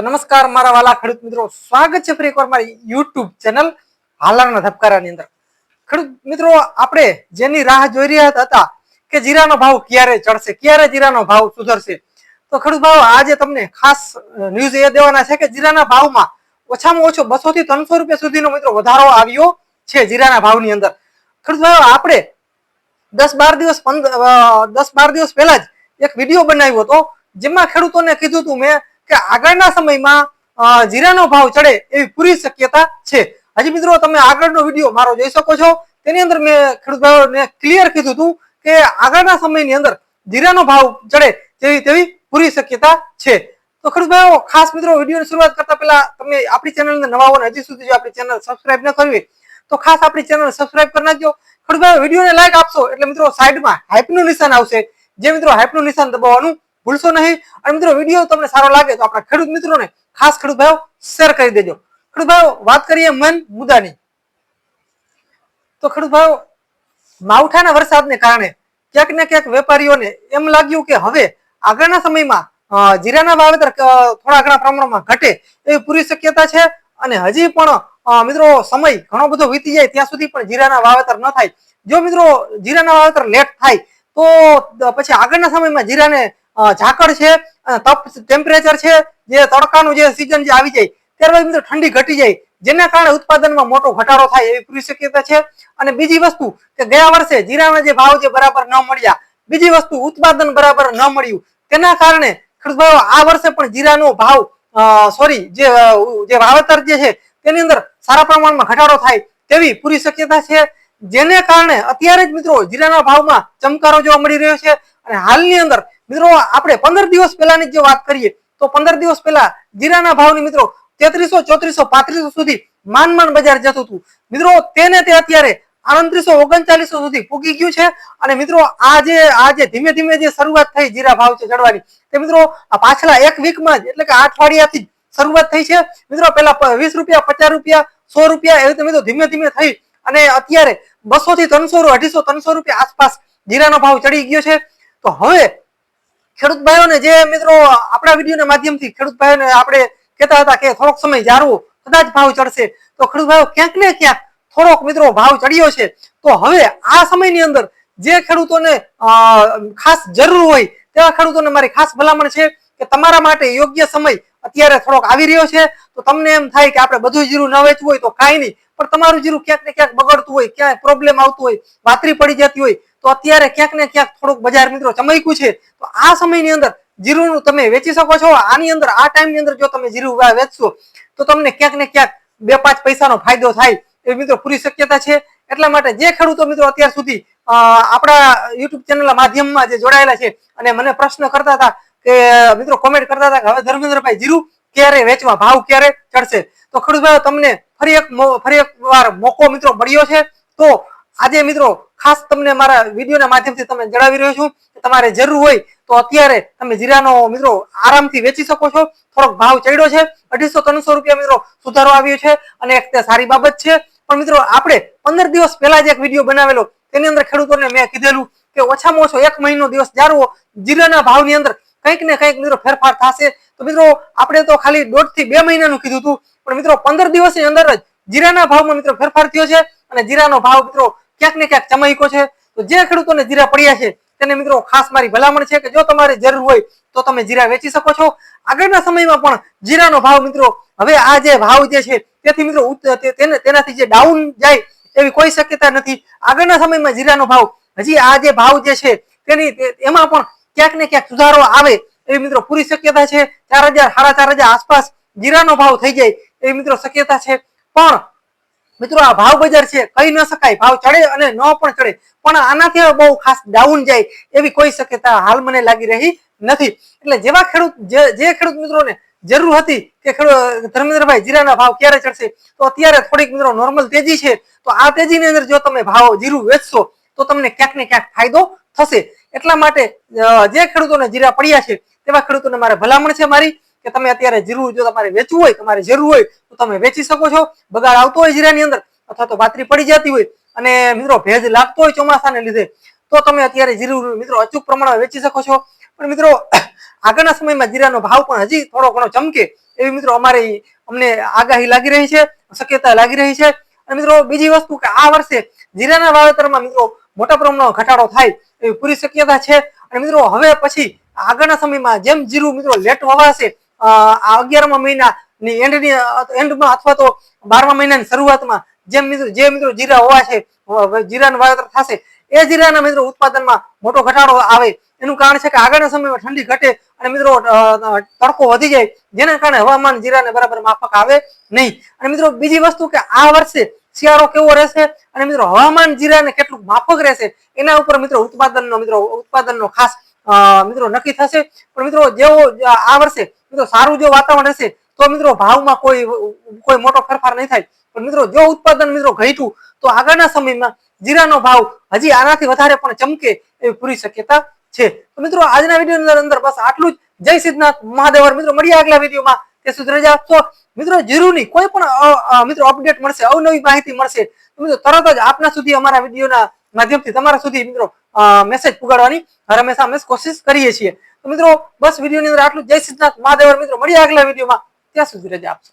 તો નમસ્કાર, મારા વાલા ખેડૂત મિત્રો. સ્વાગત છે ફરી એકવાર મારી યુટ્યુબ ચેનલ હાલારના ધબકારાની અંદર. ખેડૂત મિત્રો, આપણે જેની રાહ જોઈ રહ્યા હતા કે જીરાનો ભાવ ક્યારે ચડશે, ક્યારે જીરાનો ભાવ સુધરશે? તો ખેડૂત ભાવ, આજે તમને ખાસ ન્યૂઝ એ દેવાના છે કે જીરાના ભાવમાં ઓછામાં ઓછો બસો થી ત્રણસો રૂપિયા સુધીનો મિત્રો વધારો આવ્યો છે જીરાના ભાવની અંદર. ખેડૂત ભાવ, આપણે દસ બાર દિવસ પંદર દસ બાર દિવસ પહેલા જ એક વીડિયો બનાવ્યો હતો, જેમાં ખેડૂતોને કીધું હતું મેં કે આગળના સમયમાં જીરાનો ભાવ ચડે એવી પૂરી શક્યતા છે. હજી મિત્રો, તમે આગળનો વીડિયો મારો જોઈ શકો છો. તેની અંદર મેં ખેડૂત ભાઈઓને ક્લિયર કીધું હતું કે આગળના સમયની અંદર જીરાનો ભાવ ચડે તેવી તેવી પૂરી શક્યતા છે. તો ખેડૂત ભાઈઓ ખાસ મિત્રો, વિડીયોની શરૂઆત કરતા પહેલા તમે આપણી ચેનલને નવા હોય હજી સુધી જો આપણી ચેનલ સબસ્ક્રાઇબ ન કરવી તો ખાસ આપણી ચેનલ સબસ્ક્રાઇબ કરી નાખજો. ખેડૂત ભાઈઓ વિડીયોને લાઈક આપશો એટલે મિત્રો સાઈડમાં હાઇપનું નિશાન આવશે. જે મિત્રો હાઇપનું નિશાન દબાવવાનું ભૂલશો નહીં. અને મિત્રો, વીડિયો તમને સારો લાગે તો આપણા ખેડૂત મિત્રોને, ખાસ ખેડૂત ભાઈઓ શેર કરી દેજો. ખેડૂત ભાઈઓ, વાત કરીએ મન મુદ્દાની તો ખેડૂત ભાઈઓ, માવઠાના વરસાદને કારણે ક્યાંક ને ક્યાંક વેપારીઓને એમ લાગ્યું કે હવે આગળના સમયમાં જીરાના વાવેતર થોડા ઘણા પ્રમાણમાં ઘટે એવી પૂરી શક્યતા છે. અને હજી પણ મિત્રો, સમય ઘણો બધો વીતી જાય ત્યાં સુધી પણ જીરાના વાવેતર ન થાય. જો મિત્રો, જીરાના વાવેતર લેટ થાય, તો પછી આગળના સમયમાં જીરાને ઝાકળ છે તપ ટેમ્પરેચર છે, જે તડકાનું જે સિઝન જે આવી જાય ત્યારબાદ મિત્રો ઠંડી ઘટી જાય, જેના કારણે ઉત્પાદનમાં મોટો ઘટાડો થાય એવી પૂરી શક્યતા છે. અને બીજી વસ્તુ કે ગયા વર્ષે જીરાના જે ભાવ જે બરાબર ન મળ્યા, બીજી વસ્તુ ઉત્પાદન બરાબર ન મળ્યું, તેના કારણે ખેડૂત આ વર્ષે પણ જીરાનો ભાવ સોરી જે જે વાવેતર જે છે, તેની અંદર સારા પ્રમાણમાં ઘટાડો થાય તેવી પૂરી શક્યતા છે. જેને કારણે અત્યારે જ મિત્રો જીરાના ભાવમાં ચમકારો જોવા મળી રહ્યો છે. અને હાલની અંદર મિત્રો, આપણે પંદર દિવસ પહેલાની જો વાત કરીએ, તો પંદર દિવસ પહેલા જીરાના ભાવની મિત્રો તેત્રીસો, ચોત્રીસો, પાંત્રીસો સુધી માન માન બજાર જતું હતું. મિત્રો, તેને તે અત્યારે આડત્રીસો, ઓગણચાલીસો સુધી પૂગી ગયું છે. અને મિત્રો, આ જે આ જે ધીમે ધીમે જે શરૂઆત થઈ જીરા ભાવ છે ચડવાની તે મિત્રો પાછલા એક વીકમાં જ, એટલે કે અઠવાડિયાથી શરૂઆત થઈ છે. મિત્રો, પહેલા વીસ રૂપિયા, પચાસ રૂપિયા, સો રૂપિયા એવી રીતે મિત્રો ધીમે ધીમે થઈ. અને અત્યારે બસો થી ત્રણસો, અઢીસો, ત્રણસો રૂપિયા આસપાસ જીરાનો ભાવ ચડી ગયો છે. તો હવે ખેડૂત ભાઈઓને જે મિત્રો આપણા વિડીયોના માધ્યમથી ખેડૂત ભાઈઓને આપણે કહેતા હતા કે થોડોક સમય જાળવો, કદાચ ભાવ ચડશે. તો ખેડૂત ભાઈઓ ક્યાંક ને ક્યાંક થોડોક મિત્રો ભાવ ચડ્યો છે. તો હવે આ સમયની અંદર જે ખેડૂતોને ખાસ જરૂર હોય તેવા ખેડૂતોને મારી ખાસ ભલામણ છે કે તમારા માટે યોગ્ય સમય અત્યારે થોડોક આવી રહ્યો છે. તો તમને એમ થાય કે આપણે બધું જીરું ન વેચવું હોય તો કાંઈ નહીં. પણ તમારું જીરું ક્યાંક ને ક્યાંક બગડતું હોય, ક્યાંય પ્રોબ્લેમ આવતું હોય, વાતરી પડી જતી હોય તો અત્યારે ક્યાંક ને ક્યાંક થોડુંક બજાર મિત્રો ચમક્યું છે. તો આ સમયની અંદર જીરુનું તમે વેચી શકો છો. આની અંદર, આ ટાઈમની અંદર જો તમે જીરું વેચશો, તો તમને ક્યાંક ને ક્યાંક બે પાંચ પૈસાનો ફાયદો થાય એ મિત્રો પૂરી શક્યતા છે. એટલા માટે જે ખેડૂતો મિત્રો અત્યાર સુધી આપણા યુટ્યુબ ચેનલના માધ્યમમાં જે જોડાયેલા છે અને મને પ્રશ્ન કરતા હતા કે, મિત્રો કોમેન્ટ કરતા હતા કે, હવે ધર્મેન્દ્રભાઈ, જીરું ક્યારે વેચવા? ભાવ ક્યારે ચડશે? તો ખેડૂતભાઈ તમને ફરી એક ફરી એક વાર મોકો મિત્રો મળ્યો છે. તો આજે મિત્રો ખાસ તમને મારા વિડીયોના માધ્યમથી તમને જણાવી રહ્યો છું કે તમારે જરૂર હોય તો અત્યારે તમે જીરાનો મિત્રો આરામથી વેચી શકો છો. થોડોક ભાવ ચડ્યો છે. અઢીસો ત્રણસો રૂપિયા મિત્રો સુધારો આવ્યો છે અને એક તે સારી બાબત છે. પણ મિત્રો આપણે પંદર દિવસ પહેલા જ એક વીડિયો બનાવેલો. તેની અંદર ખેડૂતોને મેં કીધેલું કે ઓછામાં ઓછો એક મહિનો દિવસ જાળવો. જીરાના ભાવની અંદર કંઈક ને કંઈક મિત્રો ફેરફાર થશે. તો મિત્રો આપણે તો ખાલી દોઢથી બે મહિનાનું કીધું હતું. પણ મિત્રો પંદર દિવસની અંદર જ જીરાના ભાવમાં મિત્રો ફેરફાર થયો છે અને જીરાનો ભાવ મિત્રો ક્યાંક ને ક્યાંક ચમક્યો છે. તો જે ખેડૂતોને જીરા પડ્યા છે, તેને મિત્રો ખાસ મારી ભલામણ છે કે જો તમારે જરૂર હોય તો તમે જીરા વેચી શકો છો. આગળના સમયમાં પણ જીરાનો ભાવ મિત્રો, હવે આ જે ભાવ જે છે, તેથી મિત્રો તેનાથી જે ડાઉન જાય એવી કોઈ શક્યતા નથી. આગળના સમયમાં જીરાનો ભાવ, હજી આ જે ભાવ જે છે, તેની એમાં પણ ક્યાંક ને ક્યાંક સુધારો આવે એવી મિત્રો પૂરી શક્યતા છે. ચાર હજાર સાડા ચાર હજાર આસપાસ જીરાનો ભાવ થઈ જાય એવી મિત્રો શક્યતા છે. પણ મિત્રો, આ ભાવ બજાર છે, કહી ન શકાય. ભાવ ચડે અને ન પણ ચડે. પણ આનાથી બહુ ખાસ ડાઉન જાય એવી કોઈ શક્યતા હાલ મને લાગી રહી નથી. એટલે જેવા ખેડૂત, જે ખેડૂત મિત્રોને જરૂર હતી કે ખેડૂત ધર્મેન્દ્રભાઈ જીરાના ભાવ ક્યારે ચડશે, તો અત્યારે થોડીક મિત્રો નોર્મલ તેજી છે, તો આ તેજીની અંદર જો તમે ભાવ જીરું વેચશો, તો તમને ક્યાંક ને ક્યાંક ફાયદો થશે. એટલા માટે જે ખેડૂતોને જીરા પડ્યા છે, તેવા ખેડૂતોને મારે ભલામણ છે મારી. કે તમે અત્યારે જીરું જો તમારે વેચવું હોય, તમારે જરૂર હોય, તો તમે વેચી શકો છો. બગાડ આવતો હોય જીરાની અંદર, અથવા તો પાતરી પડી જતી હોય. અને મિત્રો, ભેજ લાગતો હોય ચોમાસાને લીધે, તો તમે અત્યારે જીરું મિત્રો, અચૂક પ્રમાણમાં વેચી શકો છો. પણ મિત્રો, આગળના સમયમાં જીરાનો ભાવ પણ હજી થોડો ઘણો ચમકે. એવી મિત્રો, અમારે અમને આગાહી લાગી રહી છે, શક્યતા લાગી રહી છે. અને મિત્રો, બીજી વસ્તુ કે આ વર્ષે જીરાના વાવેતરમાં, મિત્રો, મોટા પ્રમાણમાં ઘટાડો થાય એવી પૂરી શક્યતા છે. અને મિત્રો, હવે પછી આગળના સમયમાં જેમ જીરું, મિત્રો, લેટ વવાશે અગિયારમા મહિનાની એન્ડની એન્ડમાં અથવા તો બારમા મહિનાની શરૂઆતમાં જેમ મિત્રો, જે મિત્રો જીરા હોવા છે જીરાનું વાવેતર થશે, એ જીરાના મિત્રો ઉત્પાદનમાં મોટો ઘટાડો આવે. એનું કારણ છે કે આગળના સમયમાં ઠંડી ઘટે અને મિત્રો તડકો વધી જાય, જેના કારણે હવામાન જીરાને બરાબર માફક આવે નહીં. અને મિત્રો બીજી વસ્તુ કે આ વર્ષે શિયાળો કેવો રહેશે અને મિત્રો હવામાન જીરાને કેટલું માફક રહેશે, એના ઉપર મિત્રો ઉત્પાદનનો મિત્રો, ઉત્પાદનનો ખાસ મિત્રો નક્કી થશે. પણ મિત્રો જેવો, આ વર્ષે મિત્રો, સારું જો વાતાવરણ હશે, તો મિત્રો ભાવમાં કોઈ કોઈ મોટો ફેરફાર નહીં થાય. પણ મિત્રો, જો ઉત્પાદન મિત્રો ઘટ્યું, તો આગળના સમયમાં જીરાનો ભાવ હજી આનાથી વધારે પણ ચમકે એવી પૂરી શક્યતા છે. તો મિત્રો, આજના વીડિયો અંદર બસ આટલું જ. જય સિદ્ધનાથ મહાદેવર. મિત્રો, મળીએ આગલા વિડીયોમાં. તે સુધી રજા આપશો. મિત્રો જીરુની કોઈ પણ મિત્રો અપડેટ મળશે, અવનવી માહિતી મળશે મિત્રો, તરત જ આપના સુધી, અમારા વિડીયોના માધ્યમથી તમારા સુધી, મિત્રો મેસેજ પુગાડવાની હર હંમેશા અમે કોશિશ કરીએ છીએ. તો મિત્રો, બસ વિડીયોની અંદર આટલું જય સિદ્ધનાથ મહાદેવર મિત્રો, મળીએ આગલા વિડીયોમાં. ત્યાં સુધી રજા આપશો.